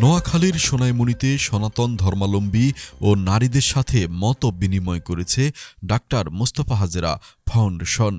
নোয়াখালীর সোনাইমণিতে সনাতন ধর্মালম্বী ও নারীদের সাথে মত বিনিময় করেছে ডাক্তার মোস্তফা হাজেরা। ফাউন্ডেশন।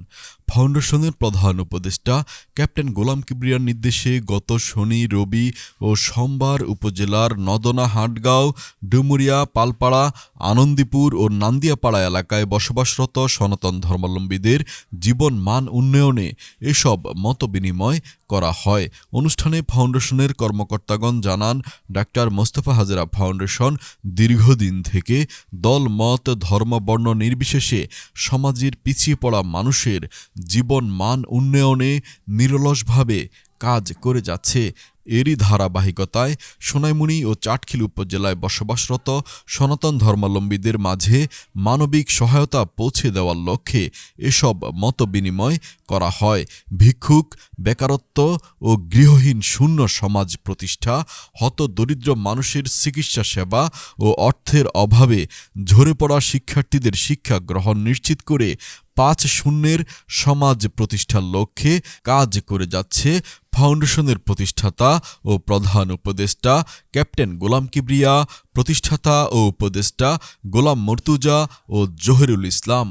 ফাউন্ডেশনের প্রধান উপদেষ্টা ক্যাপ্টেন গোলাম কিবরিয়ার নির্দেশে গত শনি, রবি ও সোমবার উপজেলার নদনা, হাটগাঁও, ডুমুরিয়া, পালপাড়া, আনন্দীপুর ও নান্দিয়াপাড়া এলাকায় বসবাসরত সনাতন ধর্মাবলম্বীদের জীবন মান উন্নয়নে এসব মত বিনিময় করা হয়। অনুষ্ঠানে ফাউন্ডেশনের কর্মকর্তাগণ জানান, ডাক্তার মোস্তফা হাজেরা ফাউন্ডেশন দীর্ঘদিন থেকে দল, মত, ধর্ম, বর্ণ নির্বিশেষে সমাজের পিছিয়ে পড়া মানুষের জীবন মান উন্নয়নে নিরলসভাবে কাজ করে যাচ্ছে। এরই ধারাবাহিকতায় সোনাইমুনি ও চাটখিল উপজেলায় বসবাসরত সনাতন ধর্মাবলম্বীদের মাঝে মানবিক সহায়তা পৌঁছে দেওয়ার লক্ষ্যে এসব মতবিনিময় করা হয়। ভিক্ষুক, বেকারত্ব ও গৃহহীন শূন্য সমাজ প্রতিষ্ঠা, হত দরিদ্র মানুষের চিকিৎসা সেবা ও অর্থের অভাবে ঝরে পড়া শিক্ষার্থীদের শিক্ষা গ্রহণ নিশ্চিত করে পাঁচ শূন্যের সমাজ প্রতিষ্ঠার লক্ষ্যে কাজ করে যাচ্ছে ফাউন্ডেশনের প্রতিষ্ঠাতা ও প্রধান উপদেষ্টা ক্যাপ্টেন গোলাম কিবরিয়া, প্রতিষ্ঠাতা ও উপদেষ্টা গোলাম মর্তুজা ও জহিরুল ইসলাম।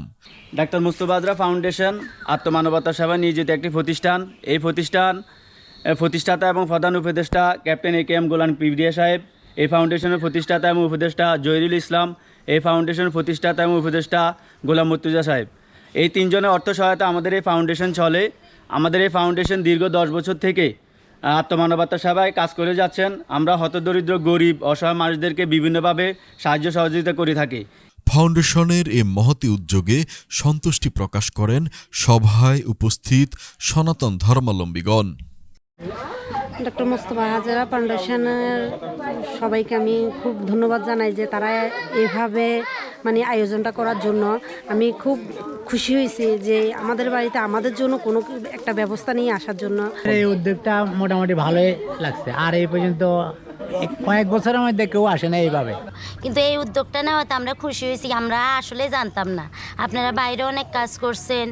ডাক্তার মুস্তফা ফাউন্ডেশন আত্মমানবতা সেবা নিয়োজিত একটি প্রতিষ্ঠান। এই প্রতিষ্ঠান প্রতিষ্ঠাতা এবং প্রধান উপদেষ্টা ক্যাপ্টেন এ কে এম গোলাম পিবরিয়া সাহেব, এই ফাউন্ডেশনের প্রতিষ্ঠাতা এবং উপদেষ্টা জহিরুল ইসলাম, এই ফাউন্ডেশনের প্রতিষ্ঠাতা এবং উপদেষ্টা গোলাম মর্তুজা সাহেব। এই তিনজনের অর্থ সহায়তা আমাদের এই ফাউন্ডেশন চলে। আমাদের এই ফাউন্ডেশন দীর্ঘ দশ বছর থেকে আত্মমানবতা সেবায় কাজ করে যাচ্ছেন। আমরা হতদরিদ্র গরিব অসহায় মানুষদেরকে বিভিন্নভাবে সাহায্য সহযোগিতা করে থাকি। ফাউন্ডেশনের এ মহতি উদ্যোগে সন্তুষ্টি প্রকাশ করেন সভায় উপস্থিত সনাতন ধর্মাবলম্বীগণ। ডক্টর মোস্তফা হাজারা ফাউন্ডেশনের সবাইকে আমি খুব ধন্যবাদ জানাই যে তারা এভাবে মানে আয়োজনটা করার জন্য আমি খুব খুশি হয়েছি যে আমাদের বাড়িতে আমাদের জন্য কোনো একটা ব্যবস্থা নিয়ে আসার জন্য। এই উদ্যোগটা মোটামুটি ভালোই লাগছে। আর এই পর্যন্ত এক- কয়েক বছরের মধ্যে কেউ আসে না এইভাবে। কিন্তু এই উদ্যোগটা নেওয়াতে আমরা খুশি হয়েছি আমরা আসলে জানতাম না। আপনারা বাইরে অনেক কাজ করছেন